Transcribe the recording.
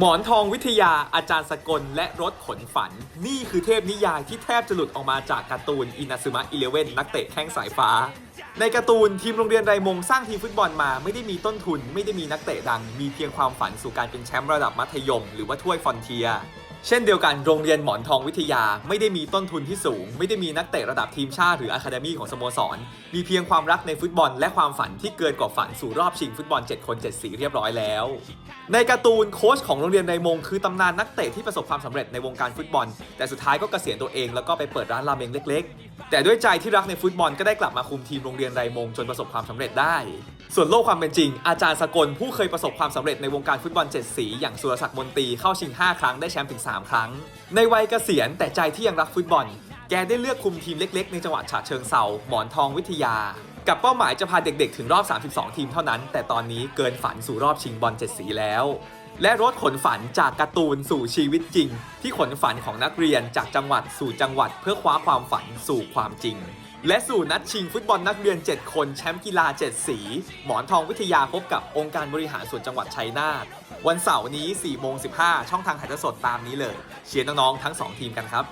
หมอนทองวิทยาอาจารย์สกลและรถขนฝัน นี่คือเทพนิยายที่แทบจะหลุดออกมาจากการ์ตูนอินาซึมะอีเลเว่นนักเตะแข้งสายฟ้า ในการ์ตูนทีมโรงเรียนไรมงสร้างทีมฟุตบอลมาไม่ได้มีต้นทุน ไม่ได้มีนักเตะดัง มีเพียงความฝันสู่การเป็นแชมป์ระดับมัธยม หรือว่าถ้วยฟอนเทีย เช่นเดียวกันโรงเรียนหมอนทองวิทยาไม่ได้มีต้นทุนที่สูง ไม่ได้มีนักเตะระดับทีมชาติหรืออะคาเดมี่ของสโมสร มีเพียงความรักในฟุตบอลและความฝันที่เกินกว่าฝันสู่รอบชิงฟุตบอล 7 คน 7 สีเรียบร้อยแล้ว ในการ์ตูนโค้ชของโรงเรียนในมงคือตำนานนักเตะที่ประสบความสำเร็จในวงการฟุตบอล แต่สุดท้ายก็เกษียณตัวเองแล้วก็ไปเปิดร้านราเมงเล็ก แต่ด้วยใจที่รักในฟุตบอลก็ได้กลับมาคุมทีมโรงเรียนไรมงจนประสบความสำเร็จได้ ส่วนโลกความเป็นจริง อาจารย์สกลผู้เคยประสบความสำเร็จในวงการฟุตบอลเจ็ดสี อย่างสุรศักดิ์มนตรีเข้าชิง 5 ครั้งได้แชมป์ถึง 3 ครั้ง ในวัยเกษียณแต่ใจที่ยังรักฟุตบอล แกได้เลือกคุมทีมเล็ก ๆ ในจังหวัดฉะเชิงเซาหมอนทองวิทยา กับเป้าหมายจะพาเด็กๆ ถึงรอบ 32 ทีมเท่านั้น แต่ตอนนี้เกินฝันสู่รอบชิงบอลเจ็ดสีแล้ว และรถขนฝันจากการ์ตูนสู่ชีวิตจริง ที่ขนฝันของนักเรียนจากจังหวัดสู่จังหวัดเพื่อคว้าความฝันสู่ความจริง และสู่นัดชิงฟุตบอลนักเรียน 7 คนแชมป์กีฬา 7 สี หมอนทองวิทยาพบกับองค์การบริหารส่วนจังหวัดชัยนาทวันเสาร์นี้4โมง15 ช่องทางถ่ายทอดสดตามนี้เลย เชียร์น้องๆทั้ง 2 ทีมกันครับ